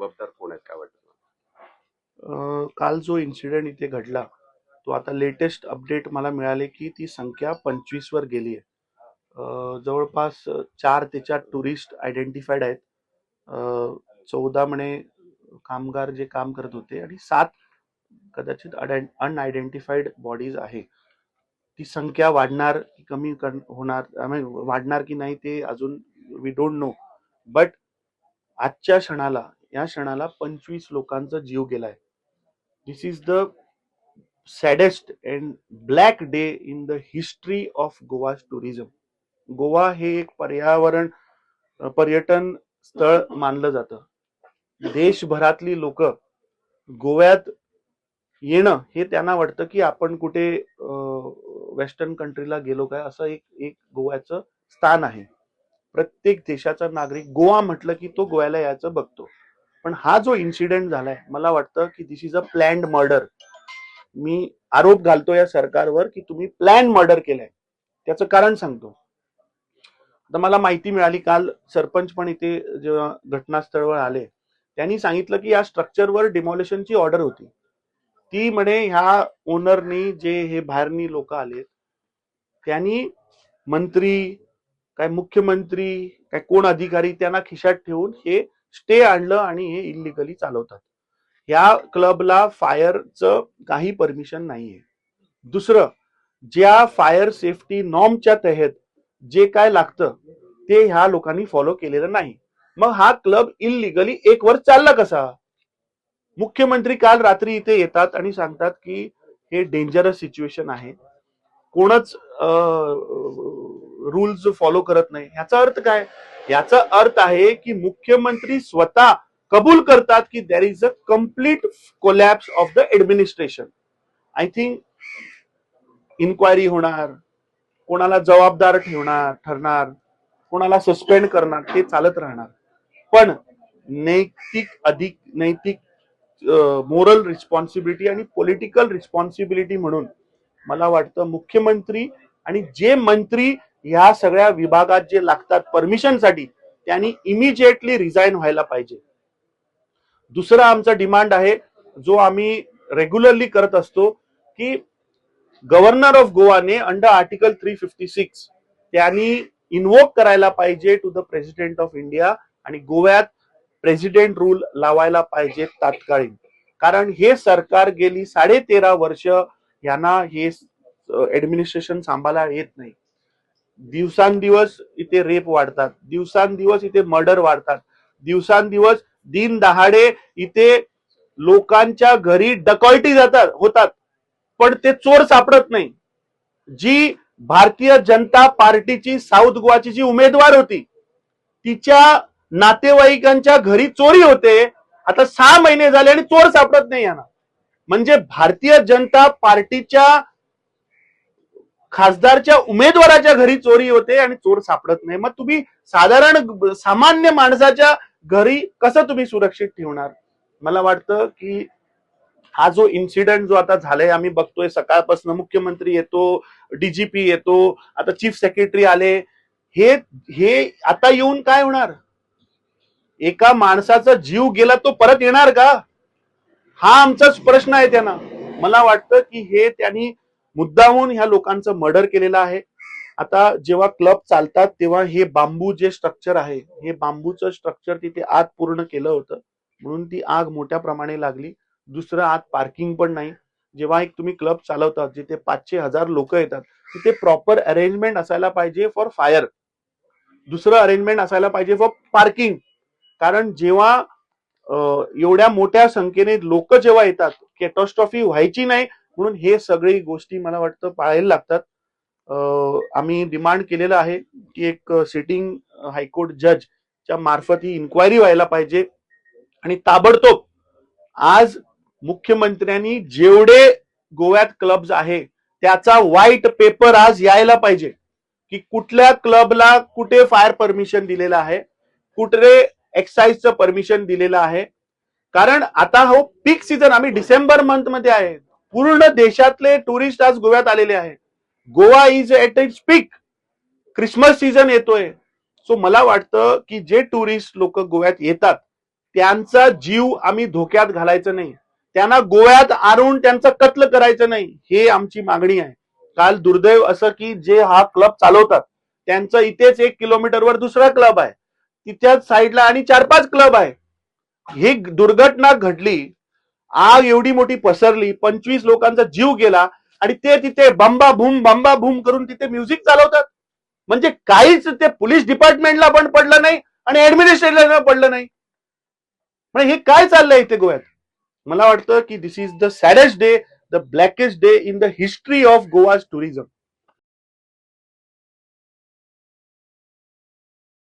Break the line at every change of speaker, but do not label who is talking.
जबाबदार कोण आहेत? काय वाटतं
काल जो इन्सिडेंट इथे घडला तो आता लेटेस्ट अपडेट मला मिळाले की ती संख्या पंचवीस वर गेली आहे. जवळपास चार त्याच्या टुरिस्ट आयडेंटिफाईड आहेत. चौदा म्हणे कामगार जे काम करत होते आणि सात कदाचित अनआयडेंटिफाईड बॉडीज आहे. ती संख्या वाढणार की कमी कर होणार वाढणार की नाही ते अजून वी डोंट नो बट आजच्या क्षणाला या क्षणाला पंचवीस लोकांचा जीव गेलाय. This is the saddest and black day in the history of Goa tourism Goa हे एक पर्यावरण पर्यटन स्थळ मानलं जातं. देशभरातली लोक गोव्यात येणं हे त्यांना वाटतं की आपण कुठे वेस्टर्न कंट्रीला गेलो काय असं एक एक गोव्याचं स्थान आहे. प्रत्येक देशाचा नागरिक गोवा म्हटलं की तो गोव्याला यायचं बघतो. पण हा जो इन्सिडेंट झालाय मला वाटतं की this is a planned murder मी आरोप घालतो या सरकारवर की तुम्ही प्लॅन मर्डर केलंय. त्याचं कारण सांगतो. आता मला माहिती मिळाली काल सरपंच पण इथे जेव्हा घटनास्थळवर आले त्यांनी सांगितलं की या स्ट्रक्चरवर डिमॉलिशनची ऑर्डर होती. ती म्हणे ह्या ओनरनी जे हे बाहेरनी लोक आले त्यांनी मंत्री काय मुख्यमंत्री काय कोण अधिकारी त्यांना खिशात ठेवून हे स्टे आणलं आणि हे इलिगली चालवतात. ह्या क्लबला फायरचं काही परमिशन नाहीये. दुसरं ज्या फायर सेफ्टी नॉर्मच्या तहत जे काय लागतं ते ह्या लोकांनी फॉलो केलेलं नाही. मग हा क्लब इलिगली एक वर्ष चालला कसा? मुख्यमंत्री काल रात्री इथे येतात आणि सांगतात की हे डेंजरस सिच्युएशन आहे. कोणच रूल्स फॉलो करत नाही. याचा अर्थ काय? याचा अर्थ आहे की मुख्यमंत्री स्वतः कबूल करतात की there is a complete collapse of the administration I think inquiry होणार कोणाला जबाबदार ठेवणार ठरणार कोणाला सस्पेंड करणार ते चालत राहणार. पण नैतिक अधिक नैतिक मोरल रिस्पॉन्सिबिलिटी आणि पॉलिटिकल रिस्पॉन्सिबिलिटी म्हणून मला वाटतं मुख्यमंत्री आणि जे मंत्री ह्या सगळ्या विभागात जे लागतात परमिशनसाठी त्यांनी इमिजिएटली रिझाईन व्हायला पाहिजे. दुसरा आमचा डिमांड आहे जो आम्ही रेग्युलरली करत असतो की governor of गोवाने under article three fifty six त्यांनी इन्वोक करायला पाहिजे to the president of India आणि गोव्यात प्रेसिडेंट रूल लावायला पाहिजे तात्कालीन कारण हे सरकार गेली साडे तेरा वर्ष यांना हे ऍडमिनिस्ट्रेशन सांभाळा येत नाही. दिवसांदिवस इथे रेप वाढतात दिवसांदिवस इथे मर्डर वाढतात दिवसांदिवस दिन दहाडे इथे लोकांच्या घरी डकॉल्टी जातात होतात. पण ते चोर सापडत नाही. जी भारतीय जनता पार्टीची साऊथ गोवाची जी उमेदवार होती तिच्या नातेवाईकांच्या घरी चोरी होते. आता सहा महिने झाले आणि चोर सापडत नाही यांना. म्हणजे भारतीय जनता पार्टीच्या खासदारच्या उमेदवाराच्या घरी चोरी होते आणि चोर सापडत नाही. मग तुम्ही साधारण सामान्य माणसाच्या घरी कसं तुम्ही सुरक्षित ठेवणार? मला वाटतं की हा जो इन्सिडेंट जो आता झालाय आम्ही बघतोय सकाळपासून मुख्यमंत्री येतो डीजीपी येतो आता चीफ सेक्रेटरी आले. हे हे आता येऊन काय होणार? एका माणसाचा जीव गेला तो परत येणार का? हा आमचाच प्रश्न आहे त्यांना. मला वाटतं की हे त्यांनी मुद्दाहून ह्या लोकांचं मर्डर केलेलं आहे. आता जेव्हा क्लब चालतात तेव्हा हे बांबू जे स्ट्रक्चर आहे हे बांबूचं स्ट्रक्चर तिथे आत पूर्ण केलं होतं. म्हणून ती आग मोठ्या प्रमाणे लागली. दुसरं आत पार्किंग पण नाही. जेव्हा एक तुम्ही क्लब चालवतात जिथे पाचशे हजार लोक येतात तिथे प्रॉपर अरेंजमेंट असायला पाहिजे फॉर फायर दुसरं अरेंजमेंट असायला पाहिजे फॉर पार्किंग कारण जेव्हा एवढ्या मोठ्या संख्येने लोक जेव्हा येतात कॅटॉस्ट्रॉफी व्हायची नाही म्हणून हे सगळी गोष्टी मला वाटतं पाळायला लागतात. आम्ही डिमांड केलेलं आहे की एक सिटिंग हायकोर्ट जज च्या मार्फत ही इन्क्वायरी व्हायला पाहिजे आणि ताबडतोब आज मुख्यमंत्र्यांनी जेवढे गोव्यात क्लब्स आहे त्याचा व्हाईट पेपर आज यायला पाहिजे की कुठल्या क्लबला कुठे फायर परमिशन दिलेलं आहे कुठे एक्साईजचं परमिशन दिलेलं आहे. कारण आता हो पीक सीझन आम्ही डिसेंबर मंथमध्ये आहे. पूर्ण देशातले टुरिस्ट आज गोव्यात आलेले आहे Goa is at its peak Christmas season येतोय. सो मला वाटतं की जे टुरिस्ट लोक गोव्यात येतात त्यांचा जीव आम्ही धोक्यात घालायचं नाही. त्यांना गोव्यात आणून त्यांचा कत्ल करायचं नाही हे आमची मागणी आहे. काल दुर्दैव असं की जे हा क्लब चालवतात त्यांचं इथेच एक किलोमीटरवर दुसरा क्लब आहे. तिथ्याच साईडला आणि चार पाच क्लब आहे. ही दुर्घटना घडली आग एवढी मोठी पसरली पंचवीस लोकांचा जीव गेला आणि ते तिथे बंबा भूम बंबा भूम करून तिथे म्युझिक चालवतात. म्हणजे काहीच ते पोलीस डिपार्टमेंटला पण पडलं नाही आणि ऍडमिनिस्ट्रेटरला पडलं नाही. म्हणजे हे काय चाललंय इथे गोव्यात? मला वाटतं की this is the saddest day the blackest day in the history of Goa's tourism